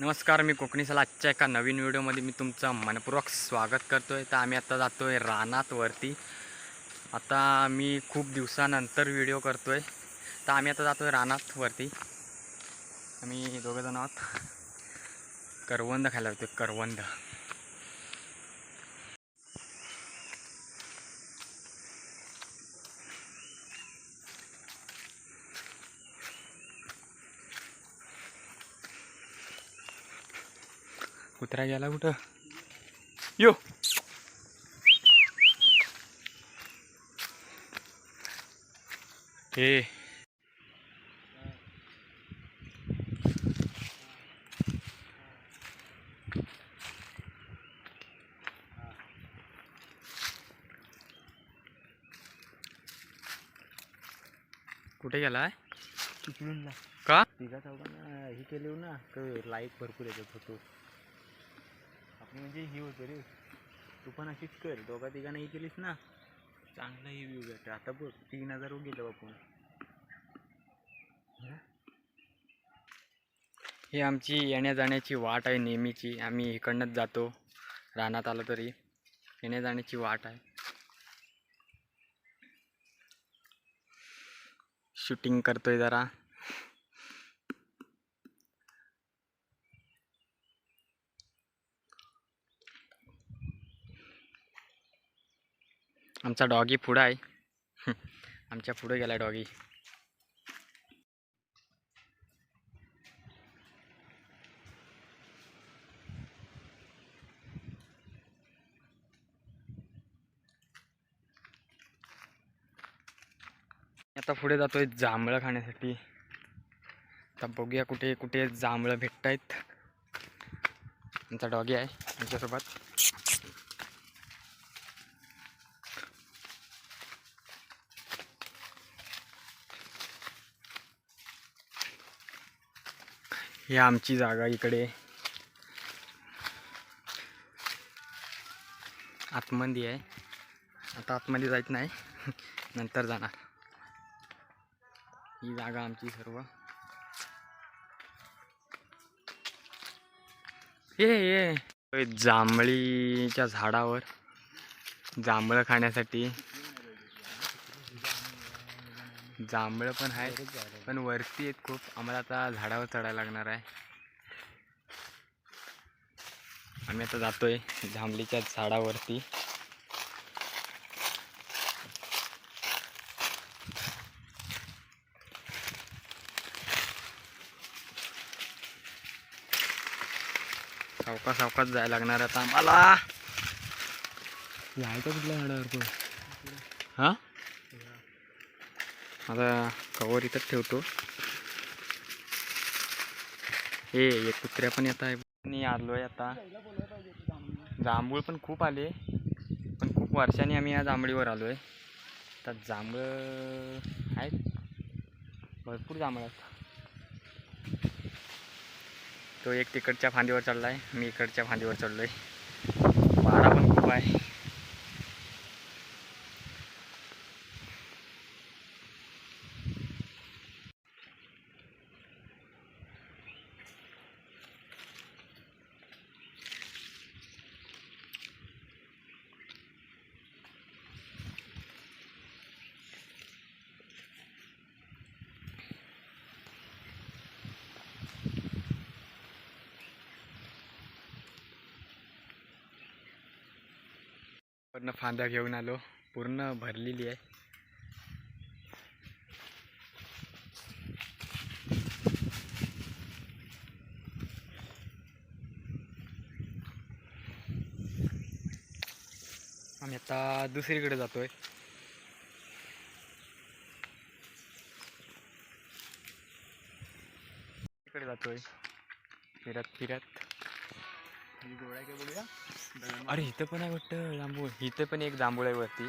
नमस्कार मी कोकणीसाला आजच्या एका नवीन व्हिडिओमध्ये मी तुमचं मनपूर्वक स्वागत करतो आहे तर आम्ही आता जातो आहे रानात वरती. आता मी खूप दिवसानंतर व्हिडिओ करतो आहे तर आम्ही आता जातो आहे रानात वरती. आम्ही दोघंजण आहोत. करवंद खायला होतो करवंद. कुत्रा गेला कुठं? यो! हे कुठे गेलाय? ना का? तिघा चौघांना. हे केले ना तर लाईक भरपूर येतात होतो म्हणजे ही होतो रे. तू पण अशीच कर. दोघा तिघांना हे केलीस ना. चांगला हे व्ह्यू भेटतो आता बघ तीन हजार गेलो आपण ही आमची येण्या जाण्याची वाट आहे नेहमीची. आम्ही इकडनंच जातो. रानात आलो तरी. येण्या जाण्याची वाट आहे. शूटिंग करतोय जरा. आमचा डॉगी पुढं आहे. आमच्या पुढे गेला डॉगी. आता पुढे जातोय जांभळं खाण्यासाठी. आता बघूया कुठे कुठे जांभळं भेटत आहेत आमचा डॉगी आहे आमच्यासोबत. ही आमची जागा इकडे. आतमध्ये आहे. आता आतमध्ये जायचं नाही. नंतर जाणार. ही जागा आमची सर्व. ये ये जांभळीच्या झाडावर जांभळं खाण्यासाठी जांभळं पण आहे. पण वरती आहेत खूप आम्हाला आता झाडावर चढायला लागणार आहे. आम्ही आता जातोय जांभळीच्या झाडावरती. सावकाश सावकाश जायला लागणार आता आम्हाला. जायचं कुठल्या झाडावर हा? आता कवर इथंच ठेवतो. हे एक कुत्र्या पण येत आहे. मी आहे आता. जांभूळ पण खूप आले पण खूप वर्षांनी आम्ही या जांभळीवर आलो आहे तर जांभळं आहेत. भरपूर जांभळ आहेत. तो एक तिकडच्या फांदीवर चढला आहे मी इकडच्या फांदीवर चढलो आहे वारा पण खूप आहे. पूर्ण फांदा घेऊन आलो. पूर्ण भरलेली आहे. आम्ही आता दुसरीकडे जातोय. इकडे जातोय. फिरत फिरत. अरे इथं पण आहे वाटतं जांभूळ. इथं पण एक जांभूळ आहे वरती.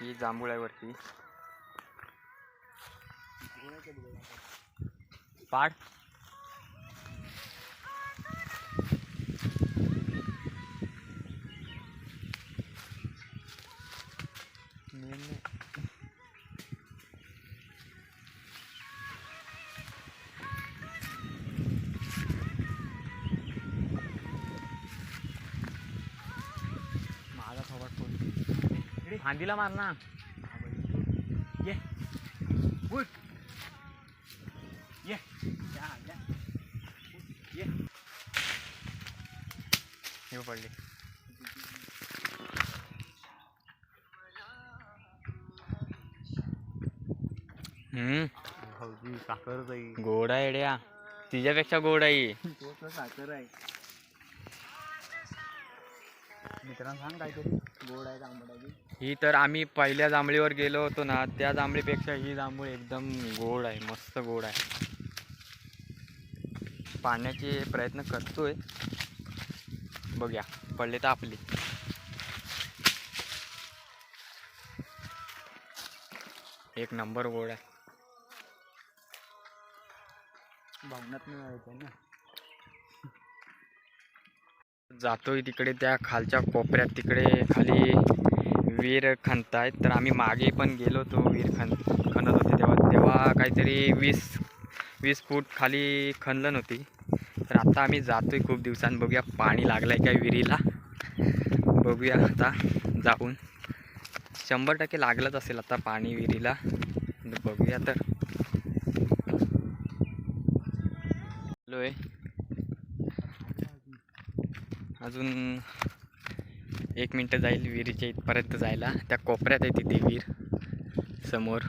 ही जांभूळ आहे वरती. नाही. फांदीला मार ना. ये. उठ. ये. या, हे पडली. हम्म. भाऊजी साखर गोड आहे तिच्यापेक्षा गोड आहे. साखर आहे. मित्रांनो सांग काहीतरी. गोड आहे ही तर आम्ही पहिल्या जांभळीवर गेलो होतो ना त्या जांभळीपेक्षा ही जांभूळ एकदम गोड आहे मस्त गोड आहे. पाण्याचे प्रयत्न करतोय. बघूया पडले तर आपली. एक नंबर गोड आहे. भावनात मिळायचं ना. जातोय तिकडे त्या खालच्या कोपऱ्यात तिकडे खाली विहीर खणतायत तर आम्ही मागे पण गेलो होतो विहीर खण खणत होते तेव्हा तेव्हा काहीतरी वीस वीस फूट खाली खणलं नव्हती. तर आता आम्ही जातोय खूप दिवसांनी. बघूया पाणी लागलं आहे काय विहिरीला. बघूया आता जाऊन. शंभर टक्के लागलंच असेल आता पाणी विहिरीला. बघूया तर. अजून एक मिनटं जाईल विहिरीच्या इथपर्यंत जायला. त्या कोपऱ्यात आहे तिथे विहीर समोर.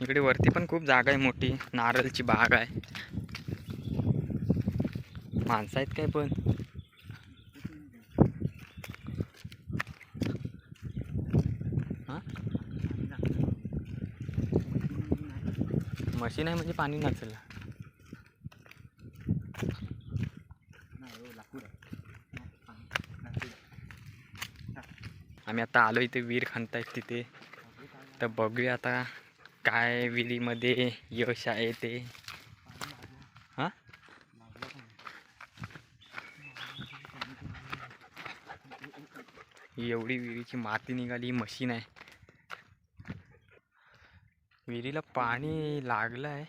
इकडे वरती पण खूप जागा आहे मोठी. नारळची बाग आहे. माणसं आहेत काय पण? हां? मशीन आहे म्हणजे पाणी नचलं नाही हो, लाकूड आहे लाकूड आम्ही आता आलो इथे विहीर खणतायत तिथे. तर बघूया आता काय विहिरीमध्ये यश आहे ते. हां? एवढी विहिरीची माती निघाली ही मशीन आहे. विहिरीला पाणी लागलं आहे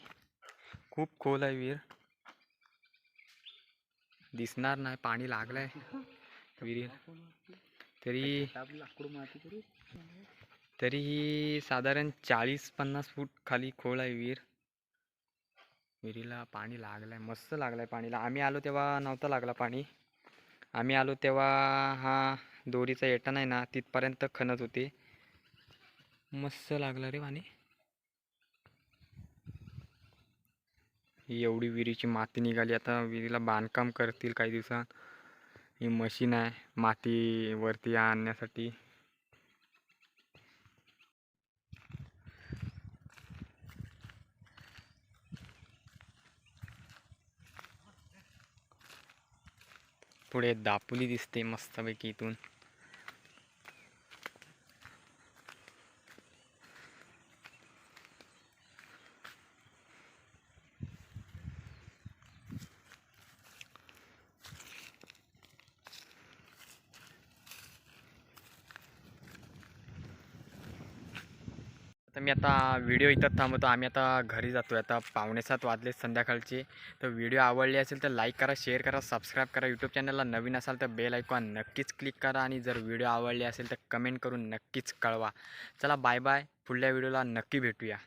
खूप खोल आहे विहीर. दिसणार नाही पाणी लागलं आहे विहिरीला तरी लाकूड माती करू. तरीही साधारण चाळीस पन्नास फूट खाली खोल आहे विहीर. विहिरीला पाणी लागलं आहे मस्त लागलं आहे पाणीला. आम्ही आलो तेव्हा नव्हता लागला पाणी. आम्ही आलो तेव्हा हा दोरीचा येटा नाही ना तिथपर्यंत खणत होते. मस्त लागलं रे पाणी. ही एवढी विहिरीची माती निघाली आता विहिरीला बांधकाम करतील काही दिवसात. ही मशीन आहे माती वरती आणण्यासाठी. पुढे दापोली दिसते मस्तपैकी इथून. तर मी आता व्हिडिओ इथं थांबवतो. आम्ही आता घरी जातो आता पावणेसात वाजले संध्याकाळचे. तर व्हिडिओ आवडली असेल तर लाईक करा शेअर करा सबस्क्राईब करा. यूट्यूब चॅनलला नवीन असाल तर बेल ऐकवा नक्कीच क्लिक करा आणि जर व्हिडिओ आवडले असेल तर कमेंट करून नक्कीच कळवा. चला बाय बाय पुढल्या व्हिडिओला नक्की भेटूया.